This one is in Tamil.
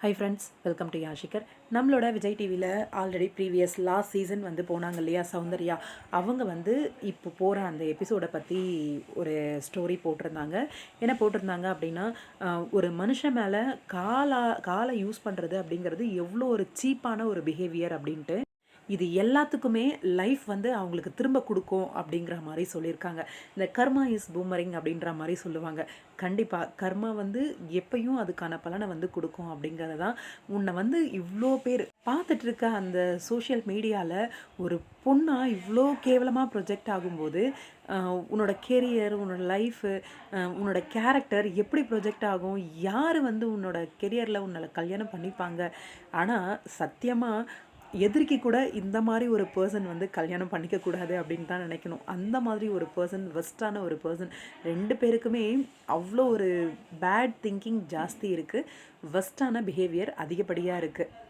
Hi friends welcome to Yashikar நம்மளோட விஜய் டிவியில் ஆல்ரெடி ப்ரீவியஸ் லாஸ்ட் சீசன் வந்து போனாங்க இல்லையா சௌந்தர்யா? அவங்க வந்து இப்போ போகிற அந்த எபிசோடை பற்றி ஒரு ஸ்டோரி போட்டிருந்தாங்க. என்ன போட்டிருந்தாங்க அப்படின்னா ஒரு மனுஷன் மேலே காலா காலை யூஸ் பண்ணுறது அப்படிங்கிறது எவ்வளோ ஒரு சீப்பான ஒரு பிஹேவியர் அப்படின்ட்டு இது எல்லாத்துக்குமே லைஃப் வந்து அவங்களுக்கு திரும்ப கொடுக்கும் அப்படிங்கிற மாதிரி சொல்லியிருக்காங்க. இந்த கர்மா இஸ் பூமரிங் அப்படின்ற மாதிரி சொல்லுவாங்க. கண்டிப்பாக கர்மா வந்து எப்பயும் அதுக்கான பலனை வந்து கொடுக்கும் அப்படிங்கிறது தான். உன்னை வந்து இவ்வளோ பேர் பார்த்துட்டு இருக்க அந்த சோஷியல் மீடியாவில் ஒரு பொண்ணாக இவ்வளோ கேவலமாக ப்ரொஜெக்ட் ஆகும்போது உன்னோட கெரியர் உன்னோட லைஃபு உன்னோட கேரக்டர் எப்படி ப்ரொஜெக்ட் ஆகும்? யார் வந்து உன்னோட கெரியரில் உன்னை கல்யாணம் பண்ணிப்பாங்க? ஆனால் சத்தியமாக எதிர்க்கி கூட இந்த மாதிரி ஒரு பர்சன் வந்து கல்யாணம் பண்ணிக்கக்கூடாது அப்படின்னு தான் நினைக்கணும். அந்த மாதிரி ஒரு பர்சன் வெஸ்டான ஒரு பர்சன் ரெண்டு பேருக்குமே அவ்வளோ ஒரு பேட் திங்கிங் ஜாஸ்தி இருக்குது வெஸ்டான பிஹேவியர் அதிகப்படியாக இருக்குது